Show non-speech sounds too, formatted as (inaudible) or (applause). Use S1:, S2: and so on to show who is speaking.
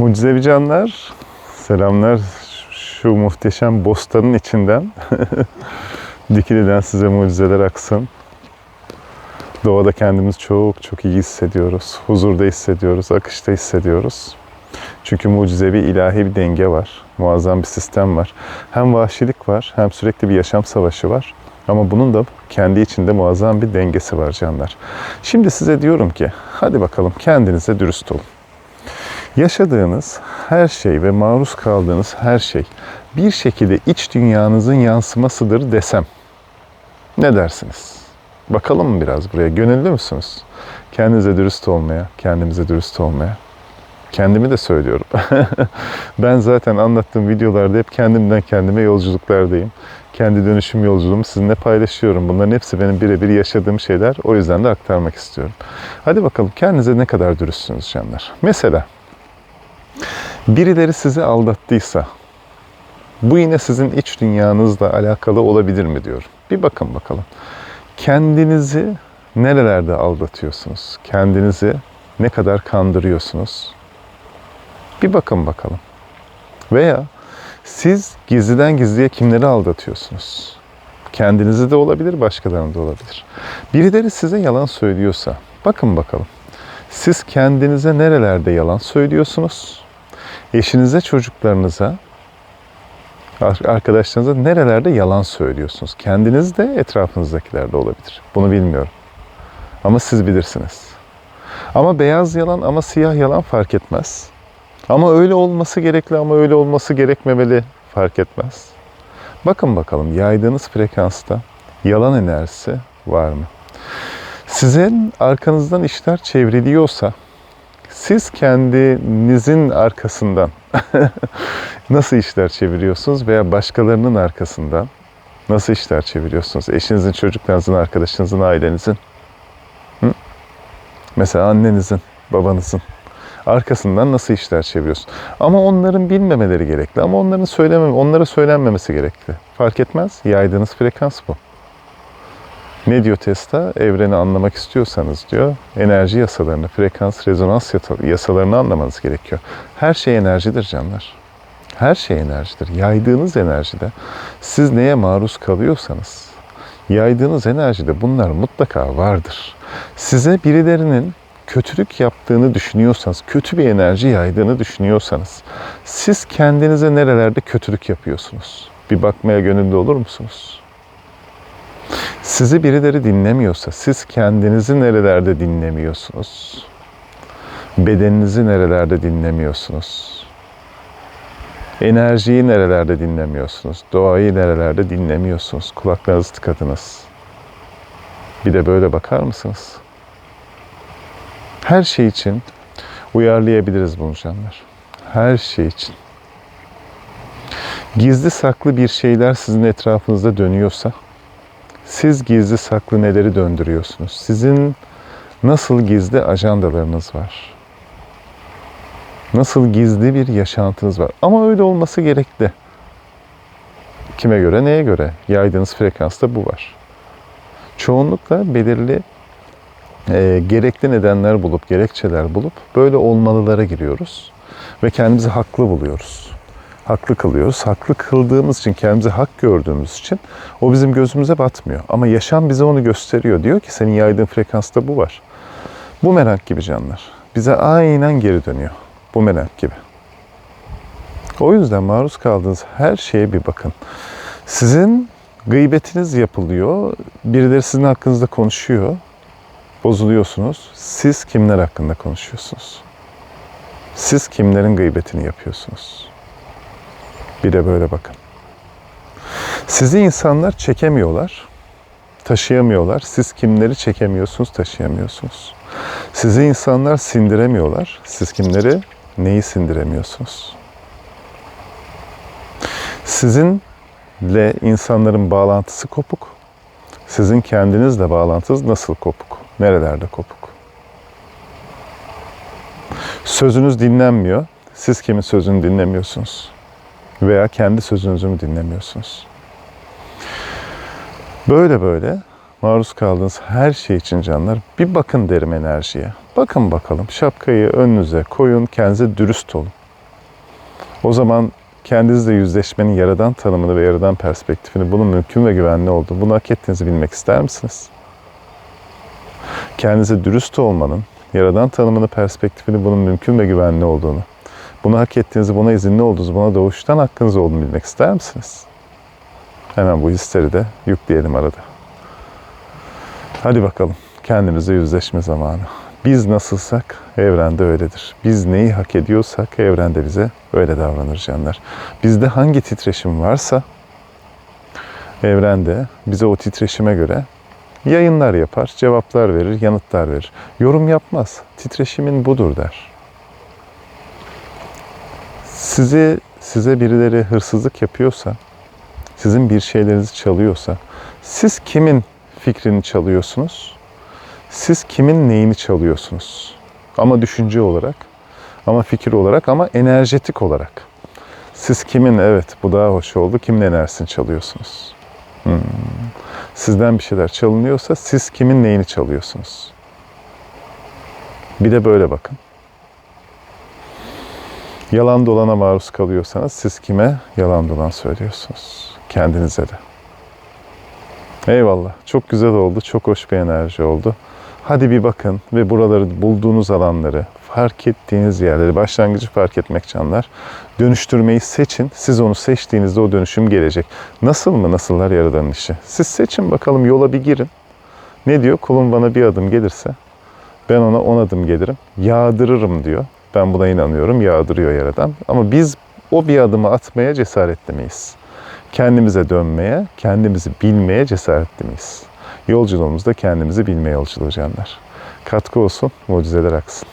S1: Mucizevi canlar, selamlar şu muhteşem bostanın içinden. (laughs) Dikili'den size mucizeler aksın. Doğada kendimizi çok çok iyi hissediyoruz. Huzurda hissediyoruz, akışta hissediyoruz. Çünkü mucizevi ilahi bir denge var. Muazzam bir sistem var. Hem vahşilik var, hem sürekli bir yaşam savaşı var. Ama bunun da kendi içinde muazzam bir dengesi var canlar. Şimdi size diyorum ki, hadi bakalım kendinize dürüst olun. Yaşadığınız her şey ve maruz kaldığınız her şey bir şekilde iç dünyanızın yansımasıdır desem. Ne dersiniz? Bakalım mı biraz buraya? Gönüllü müsünüz? Kendinize dürüst olmaya, kendimize dürüst olmaya. Kendimi de söylüyorum. (laughs) ben zaten anlattığım videolarda hep kendimden kendime yolculuklardayım. Kendi dönüşüm yolculuğumu sizinle paylaşıyorum. Bunların hepsi benim birebir yaşadığım şeyler. O yüzden de aktarmak istiyorum. Hadi bakalım kendinize ne kadar dürüstsünüz canlar. Mesela birileri sizi aldattıysa bu yine sizin iç dünyanızla alakalı olabilir mi diyorum. Bir bakın bakalım. Kendinizi nerelerde aldatıyorsunuz? Kendinizi ne kadar kandırıyorsunuz? Bir bakın bakalım. Veya siz gizliden gizliye kimleri aldatıyorsunuz? Kendinizi de olabilir, başkalarını da olabilir. Birileri size yalan söylüyorsa, bakın bakalım. Siz kendinize nerelerde yalan söylüyorsunuz? Eşinize, çocuklarınıza, arkadaşlarınıza nerelerde yalan söylüyorsunuz? Kendiniz de etrafınızdakilerde olabilir. Bunu bilmiyorum. Ama siz bilirsiniz. Ama beyaz yalan ama siyah yalan fark etmez. Ama öyle olması gerekli ama öyle olması gerekmemeli fark etmez. Bakın bakalım yaydığınız frekansta yalan enerjisi var mı? Sizin arkanızdan işler çevriliyorsa siz kendinizin arkasından (laughs) nasıl işler çeviriyorsunuz veya başkalarının arkasından nasıl işler çeviriyorsunuz? Eşinizin, çocuklarınızın, arkadaşınızın, ailenizin. Hı? Mesela annenizin, babanızın arkasından nasıl işler çeviriyorsun? Ama onların bilmemeleri gerekli. Ama onların söylemem, onlara söylenmemesi gerekli. Fark etmez. Yaydığınız frekans bu. Ne diyor Tesla? Evreni anlamak istiyorsanız diyor, enerji yasalarını, frekans, rezonans yasalarını anlamanız gerekiyor. Her şey enerjidir canlar. Her şey enerjidir. Yaydığınız enerjide siz neye maruz kalıyorsanız, yaydığınız enerjide bunlar mutlaka vardır. Size birilerinin kötülük yaptığını düşünüyorsanız, kötü bir enerji yaydığını düşünüyorsanız, siz kendinize nerelerde kötülük yapıyorsunuz? Bir bakmaya gönüllü olur musunuz? Sizi birileri dinlemiyorsa, siz kendinizi nerelerde dinlemiyorsunuz? Bedeninizi nerelerde dinlemiyorsunuz? Enerjiyi nerelerde dinlemiyorsunuz? Doğayı nerelerde dinlemiyorsunuz? Kulaklarınızı tıkadınız. Bir de böyle bakar mısınız? Her şey için uyarlayabiliriz bunu canlar. Her şey için. Gizli saklı bir şeyler sizin etrafınızda dönüyorsa, siz gizli saklı neleri döndürüyorsunuz? Sizin nasıl gizli ajandalarınız var? Nasıl gizli bir yaşantınız var? Ama öyle olması gerekli. Kime göre, neye göre? Yaydığınız frekansta bu var. Çoğunlukla belirli e, gerekli nedenler bulup, gerekçeler bulup böyle olmalılara giriyoruz. Ve kendimizi haklı buluyoruz. Haklı kılıyoruz. Haklı kıldığımız için, kendimizi hak gördüğümüz için o bizim gözümüze batmıyor. Ama yaşam bize onu gösteriyor. Diyor ki senin yaydığın frekansta bu var. Bu merak gibi canlar. Bize aynen geri dönüyor. Bu merak gibi. O yüzden maruz kaldığınız her şeye bir bakın. Sizin gıybetiniz yapılıyor. Birileri sizin hakkınızda konuşuyor bozuluyorsunuz. Siz kimler hakkında konuşuyorsunuz? Siz kimlerin gıybetini yapıyorsunuz? Bir de böyle bakın. Sizi insanlar çekemiyorlar, taşıyamıyorlar. Siz kimleri çekemiyorsunuz, taşıyamıyorsunuz. Sizi insanlar sindiremiyorlar. Siz kimleri, neyi sindiremiyorsunuz? Sizinle insanların bağlantısı kopuk. Sizin kendinizle bağlantınız nasıl kopuk? Nerelerde kopuk? Sözünüz dinlenmiyor. Siz kimin sözünü dinlemiyorsunuz? Veya kendi sözünüzü mü dinlemiyorsunuz? Böyle böyle maruz kaldığınız her şey için canlar bir bakın derim enerjiye. Bakın bakalım şapkayı önünüze koyun, kendinize dürüst olun. O zaman kendinizle yüzleşmenin yaradan tanımını ve yaradan perspektifini bunun mümkün ve güvenli olduğunu, bunu hak ettiğinizi bilmek ister misiniz? Kendinize dürüst olmanın, yaradan tanımını, perspektifini bunun mümkün ve güvenli olduğunu, bunu hak ettiğinizi, buna izinli olduğunuzu, buna doğuştan hakkınız olduğunu bilmek ister misiniz? Hemen bu hisleri de yükleyelim arada. Hadi bakalım kendimize yüzleşme zamanı. Biz nasılsak evrende öyledir. Biz neyi hak ediyorsak evrende bize öyle davranır canlar. Bizde hangi titreşim varsa evrende bize o titreşime göre yayınlar yapar, cevaplar verir, yanıtlar verir. Yorum yapmaz. Titreşimin budur der. Sizi size birileri hırsızlık yapıyorsa, sizin bir şeylerinizi çalıyorsa, siz kimin fikrini çalıyorsunuz? Siz kimin neyini çalıyorsunuz? Ama düşünce olarak, ama fikir olarak, ama enerjetik olarak. Siz kimin, evet bu daha hoş oldu, kimin enerjisini çalıyorsunuz? Hmm. Sizden bir şeyler çalınıyorsa siz kimin neyini çalıyorsunuz? Bir de böyle bakın. Yalan dolana maruz kalıyorsanız siz kime yalan dolan söylüyorsunuz? Kendinize de. Eyvallah. Çok güzel oldu. Çok hoş bir enerji oldu. Hadi bir bakın ve buraları bulduğunuz alanları, fark ettiğiniz yerleri, başlangıcı fark etmek canlar. Dönüştürmeyi seçin. Siz onu seçtiğinizde o dönüşüm gelecek. Nasıl mı? Nasıllar yaradan işi? Siz seçin bakalım yola bir girin. Ne diyor? Kulun bana bir adım gelirse ben ona on adım gelirim. Yağdırırım diyor. Ben buna inanıyorum. Yağdırıyor yaradan. Ama biz o bir adımı atmaya cesaretlemeyiz kendimize dönmeye, kendimizi bilmeye cesaretli miyiz? Yolculuğumuzda kendimizi bilme yolculuğu canlar. Katkı olsun, mucizeler aksın.